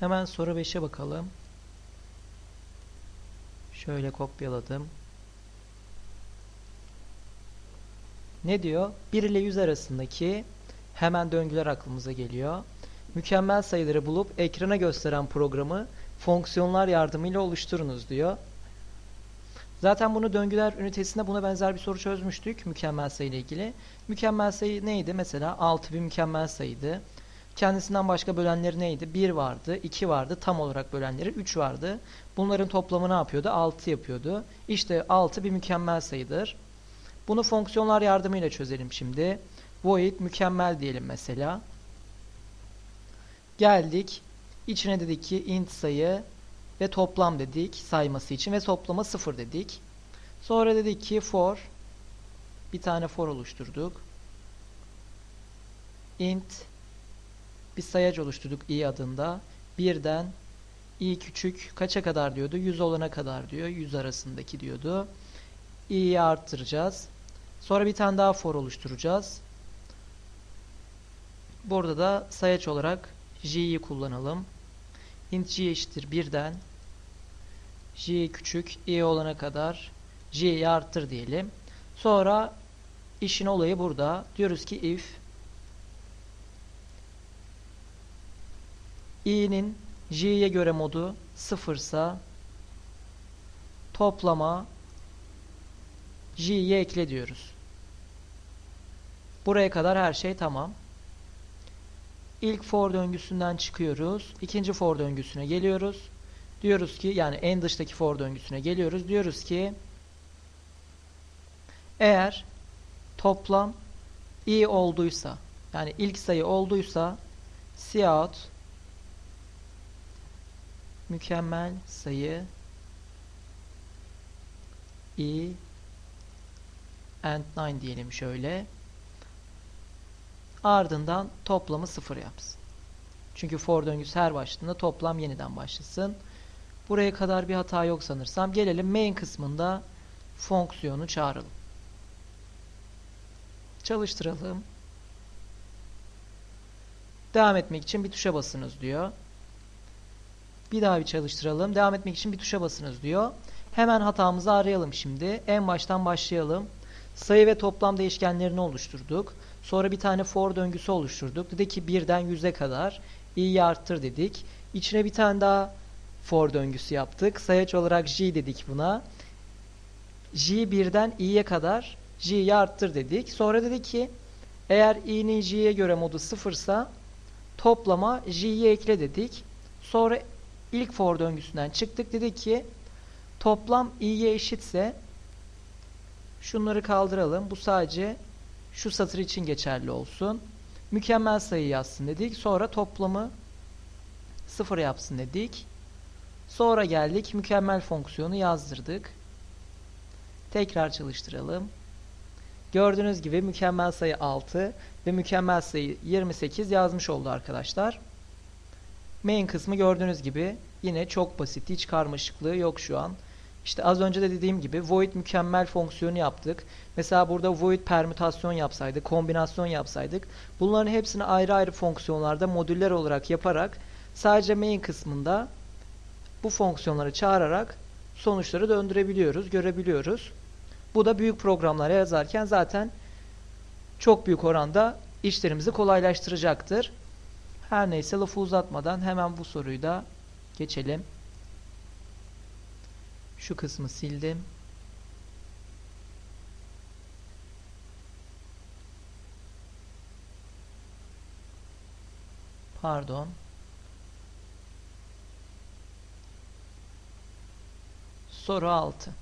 Hemen soru 5'e bakalım. Şöyle kopyaladım. Ne diyor? 1 ile 100 arasındaki hemen döngüler aklımıza geliyor. Mükemmel sayıları bulup ekrana gösteren programı fonksiyonlar yardımıyla oluşturunuz diyor. Zaten bunu döngüler ünitesinde buna benzer bir soru çözmüştük mükemmel sayı ile ilgili. Mükemmel sayı neydi? Mesela 6 bir mükemmel sayıydı. Kendisinden başka bölenleri neydi? 1 vardı, 2 vardı, tam olarak bölenleri 3 vardı. Bunların toplamı ne yapıyordu? 6 yapıyordu. İşte 6 bir mükemmel sayıdır. Bunu fonksiyonlar yardımıyla çözelim şimdi. Void mükemmel diyelim mesela. Geldik. İçine dedik ki int sayı ve toplam dedik sayması için ve toplama 0 dedik. Sonra dedik ki for bir tane for oluşturduk. int bir sayaç oluşturduk i adında. Birden i küçük kaça kadar diyordu? 100 olana kadar diyor. 100 arasındaki diyordu. i'yi arttıracağız. Sonra bir tane daha for oluşturacağız. Burada da sayaç olarak j'yi kullanalım. int j eşittir 1'den j küçük i olana kadar j'yi arttır diyelim. Sonra işin olayı burada. Diyoruz ki if i'nin j'ye göre modu sıfırsa toplama j'yi ekle diyoruz. Buraya kadar her şey tamam. İlk for döngüsünden çıkıyoruz. İkinci for döngüsüne geliyoruz. Diyoruz ki yani en dıştaki for döngüsüne geliyoruz. Diyoruz ki eğer toplam i olduysa yani ilk sayı olduysa cout mükemmel sayı i and 9 diyelim şöyle. Ardından toplamı sıfır yapsın. Çünkü for döngüsü her başladığında toplam yeniden başlasın. Buraya kadar bir hata yok sanırsam. Gelelim main kısmında fonksiyonu çağıralım. Çalıştıralım. Devam etmek için bir tuşa basınız diyor. Bir daha bir çalıştıralım. Devam etmek için bir tuşa basınız diyor. Hemen hatamızı arayalım şimdi. En baştan başlayalım. Sayı ve toplam değişkenlerini oluşturduk. Sonra bir tane for döngüsü oluşturduk. Dedi ki 1'den 100'e kadar i'yi arttır dedik. İçine bir tane daha for döngüsü yaptık. Sayaç olarak j dedik buna. j 1'den i'ye kadar j'yi arttır dedik. Sonra dedi ki eğer i'nin j'ye göre modu sıfırsa toplama j'yi ekle dedik. Sonra ilk for döngüsünden çıktık. Dedik ki toplam i'ye eşitse şunları kaldıralım. Bu sadece şu satır için geçerli olsun. Mükemmel sayı yazsın dedik. Sonra toplamı sıfır yapsın dedik. Sonra geldik mükemmel fonksiyonu yazdırdık. Tekrar çalıştıralım. Gördüğünüz gibi mükemmel sayı 6 ve mükemmel sayı 28 yazmış oldu arkadaşlar. Main kısmı gördüğünüz gibi yine çok basit. Hiç karmaşıklığı yok şu an. İşte az önce de dediğim gibi void mükemmel fonksiyonu yaptık. Mesela burada void permütasyon yapsaydık, kombinasyon yapsaydık. Bunların hepsini ayrı ayrı fonksiyonlarda modüller olarak yaparak sadece main kısmında bu fonksiyonları çağırarak sonuçları döndürebiliyoruz, görebiliyoruz. Bu da büyük programlara yazarken zaten çok büyük oranda işlerimizi kolaylaştıracaktır. Her neyse lafı uzatmadan hemen bu soruyu da geçelim. Şu kısmı sildim. Pardon. Soru 6.